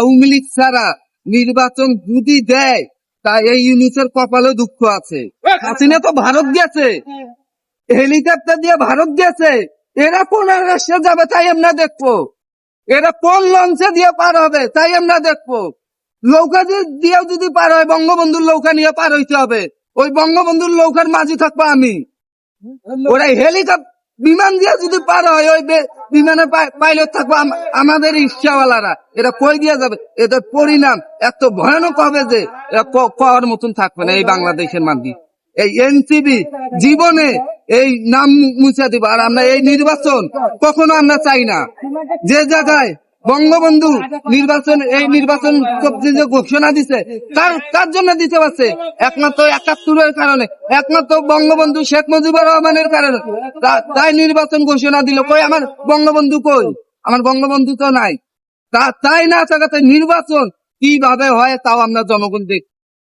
আওয়ামী লীগ ছাড়া নির্বাচন যদি দেয় তা এই ইউনিসের কপালে দুঃখ আছে। হাসিনা তো ভারত গেছে। হেলিকপ্টার দিয়ে ভারত গেছে। এরা কোন রাষ্ট্রে যাবে তাই আমরা দেখব। এরা কোন লঞ্চে দিয়ে পার হবে তাই আমরা দেখব। নৌকা দিয়ে দিয়েও যদি পার হয় বঙ্গবন্ধুর নৌকা নিয়ে পার হইতে হবে। ওই বঙ্গবন্ধুর নৌকার মাঝে থাকব আমি। ওরা হেলিকপ্টার বিমান দিয়া যদি পার হয়, ওই বিমানে পাইলট থাকব আমাদের ইচ্ছাওয়ালারা এটা কই দিয়া যাবে? এদের পরিণাম এত ভয়ানক হবে যে কওয়ার মতন থাকবে না এই বাংলাদেশের মানুষ এই এনসিবি জীবনে এই নাম মুছে দিব। আর আমরা এই নির্বাচন কখনো আমরা চাই না। যে জায়গায় বঙ্গবন্ধু নির্বাচন, এই নির্বাচন যে ঘোষণা দিছে, তার কার জন্য দিতে পারছে। একমাত্র একাত্তরের কারণে, একমাত্র বঙ্গবন্ধু শেখ মুজিবুর রহমানের কারণে। তাই নির্বাচন ঘোষণা দিল। কই আমার বঙ্গবন্ধু কই? আমার বঙ্গবন্ধু তো নাই। তাই না থাকাতে নির্বাচন কীভাবে হয় তাও আমরা জনগণ দেখ